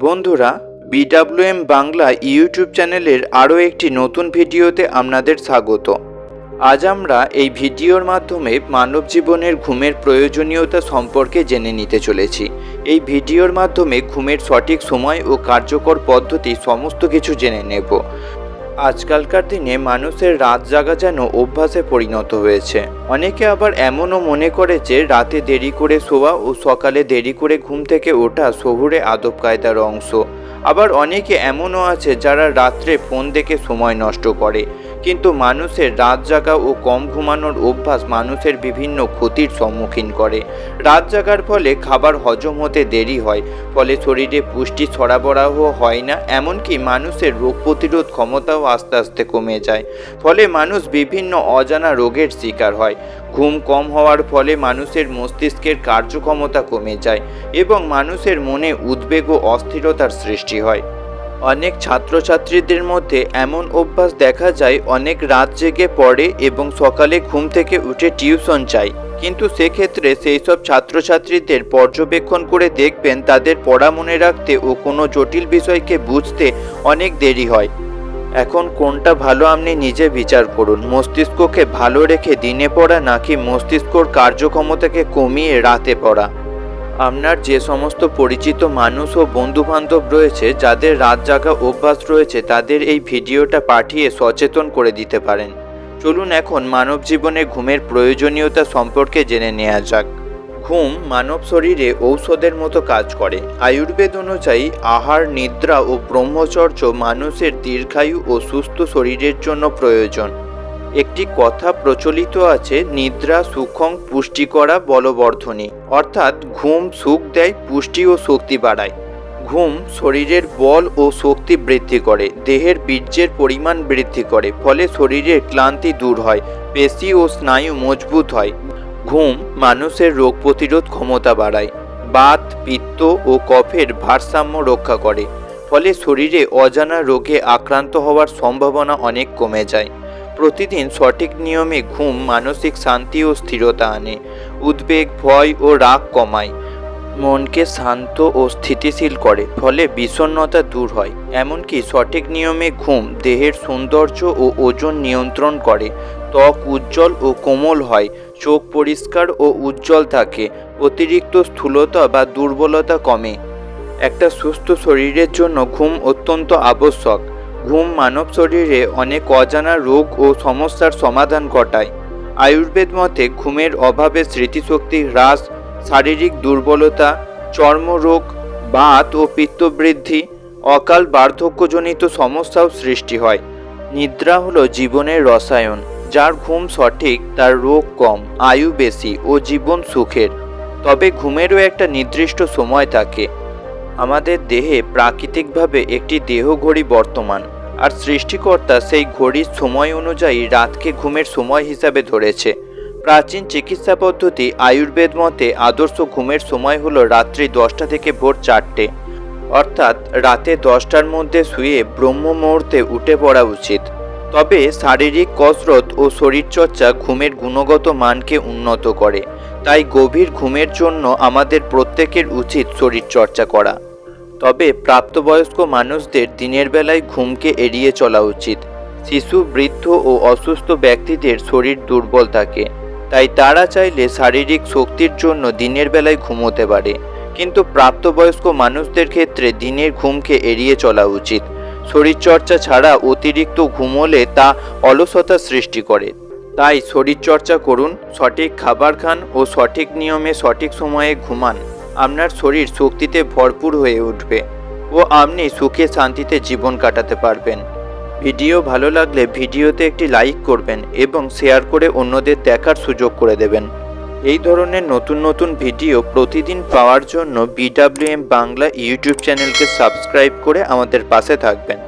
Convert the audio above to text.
বন্ধুরা বিডাব্লিউএম বাংলা ইউটিউব চ্যানেলের আরও একটি নতুন ভিডিওতে আপনাদের স্বাগত। আজ আমরা এই ভিডিওর মাধ্যমে মানব জীবনের ঘুমের প্রয়োজনীয়তা সম্পর্কে জেনে নিতে চলেছি। এই ভিডিওর মাধ্যমে ঘুমের সঠিক সময় ও কার্যকর পদ্ধতি সমস্ত কিছু জেনে নেব। আজকালকার দিনে মানুষের রাত জাগা যেন অভ্যাসে পরিণত হয়েছে। অনেকে আবার এমনও মনে করে যে রাতে দেরি করে শোয়া ও সকালে দেরি করে ঘুম থেকে ওঠা শহুরে আদব কায়দার অংশ। আবার অনেকে এমনও আছে যারা রাত্রে ফোন দেখে সময় নষ্ট করে। কিন্তু মানুষের রাত জাগা ও কম ঘুমানোর অভ্যাস মানুষের বিভিন্ন ক্ষতির সম্মুখীন করে। রাত জাগার ফলে খাবার হজম হতে দেরি হয়, ফলে শরীরে পুষ্টি সরবরাহ হয় না, এমনকি মানুষের রোগ প্রতিরোধ ক্ষমতাও আস্তে আস্তে কমে যায়। ফলে মানুষ বিভিন্ন অজানা রোগের শিকার হয়। ঘুম কম হওয়ার ফলে মানুষের মস্তিষ্কের কার্যক্ষমতা কমে যায় এবং মানুষের মনে উদ্বেগ ও অস্থিরতার সৃষ্টি হয়। অনেক ছাত্রছাত্রীদের মধ্যে এমন অভ্যাস দেখা যায়, অনেক রাত জেগে পড়ে এবং সকালে ঘুম থেকে উঠে টিউশন চাই কিন্তু সেক্ষেত্রে সেই সব ছাত্রছাত্রীদের পর্যবেক্ষণ করে দেখবেন, তাদের পড়া মনে রাখতে ও কোনো জটিল বিষয়কে বুঝতে অনেক দেরি হয়। এখন কোনটা ভালো আপনি নিজে বিচার করুন। মস্তিষ্ককে ভালো রেখে দিনে পড়া নাকি মস্তিষ্কর কার্যক্ষমতাকে কমিয়ে রাতে পড়া? আপনার যে সমস্ত পরিচিত মানুষ ও বন্ধুবান্ধব রয়েছে, যাদের রাত জাগা অভ্যাস রয়েছে, তাদের এই ভিডিওটা পাঠিয়ে সচেতন করে দিতে পারেন। চলুন এখন মানব জীবনে ঘুমের প্রয়োজনীয়তা সম্পর্কে জেনে নেওয়া যাক। ঘুম মানব শরীরে ঔষধের মতো কাজ করে। আয়ুর্বেদ অনুযায়ী আহার, নিদ্রা ও ব্রহ্মচর্য মানুষের দীর্ঘায়ু ও সুস্থ শরীরের জন্য প্রয়োজন। একটি কথা প্রচলিত আছে, নিদ্রা, সুখং, পুষ্টিকরা, বলবর্ধনী। অর্থাৎ ঘুম, সুখ দেয়, পুষ্টি ও শক্তি বাড়ায়। ঘুম শরীরের বল ও শক্তি বৃদ্ধি করে, দেহের বীর্যের পরিমাণ বৃদ্ধি করে, ফলে শরীরের ক্লান্তি দূর হয়, পেশি ও স্নায়ু মজবুত হয়। ঘুম মানুষের রোগ প্রতিরোধ ক্ষমতা বাড়ায়, বাত, পিত্ত ও কফের ভারসাম্য রক্ষা করে, ফলে শরীরে অজানা রোগে আক্রান্ত হওয়ার সম্ভাবনা অনেক কমে যায়। প্রতিদিন সঠিক নিয়মে ঘুম, মানসিক শান্তি ও স্থিরতা আনে। উদ্বেগ, ভয় ও রাগ কমায়। মনকে শান্ত ও স্থিতিশীল করে, ফলে বিষণ্ণতা দূর হয়। এমনকি সঠিক নিয়মে ঘুম, দেহের সৌন্দর্য ও ওজন নিয়ন্ত্রণ করে। ত্বক উজ্জ্বল ও কোমল হয়, চোখ পরিষ্কার ও উজ্জ্বল থাকে, অতিরিক্ত স্থূলতা বা দুর্বলতা কমে। একটা সুস্থ শরীরের জন্য ঘুম অত্যন্ত আবশ্যক। ঘুম মানব শরীরে অনেক অজানা রোগ ও সমস্যার সমাধান ঘটায়। আয়ুর্বেদ মতে ঘুমের অভাবে স্মৃতিশক্তি হ্রাস, শারীরিক দুর্বলতা, চর্মরোগ, বাত ও পিত্তবৃদ্ধি, অকাল বার্ধক্যজনিত সমস্যাও সৃষ্টি হয়। নিদ্রা হলো জীবনের রসায়ন, যার ঘুম সঠিক, তার রোগ কম, আয়ু বেশি ও জীবন সুখের। তবে ঘুমেরও একটা নির্দিষ্ট সময় থাকে। আমাদের দেহে প্রাকৃতিকভাবে একটি দেহ ঘড়ি বর্তমান। আর সৃষ্টিকর্তা সেই ঘড়ির সময় অনুযায়ী রাতকে ঘুমের সময় হিসাবে ধরেছে। প্রাচীন চিকিৎসা পদ্ধতি আয়ুর্বেদ মতে আদর্শ ঘুমের সময় হলো রাত্রি দশটা থেকে ভোর চারটে। অর্থাৎ রাতে দশটার মধ্যে শুয়ে ব্রহ্ম মুহূর্তে উঠে পড়া উচিত। তবে শারীরিক কসরত ও শরীরচর্চা ঘুমের গুণগত মানকে উন্নত করে। তাই গভীর ঘুমের জন্য আমাদের প্রত্যেকের উচিত শরীরচর্চা করা। তবে প্রাপ্তবয়স্ক মানুষদের দিনের বেলায় ঘুমকে এড়িয়ে চলা উচিত। শিশু, বৃদ্ধ ও অসুস্থ ব্যক্তিদের শরীর দুর্বল থাকে, তাই তারা চাইলে শারীরিক শক্তির জন্য দিনের বেলায় ঘুমোতে পারে। কিন্তু প্রাপ্তবয়স্ক মানুষদের ক্ষেত্রে দিনের ঘুমকে এড়িয়ে চলা উচিত। শরীরচর্চা ছাড়া অতিরিক্ত ঘুমোলে তা অলসতা সৃষ্টি করে। তাই শরীরচর্চা করুন, সঠিক খাবার খান ও সঠিক নিয়মে সঠিক সময়ে ঘুমান। আপনার শরীর শক্তিতে ভরপুর হয়ে উঠবে ও আপনি সুখে শান্তিতে জীবন কাটাতে পারবেন। ভিডিও ভালো লাগলে ভিডিওতে একটি লাইক করবেন এবং শেয়ার করে অন্যদের দেখার সুযোগ করে দেবেন। এই ধরনের নতুন নতুন ভিডিও প্রতিদিন পাওয়ার জন্য বিডাব্লিউএম বাংলা ইউটিউব চ্যানেলকে সাবস্ক্রাইব করে আমাদের পাশে থাকবেন।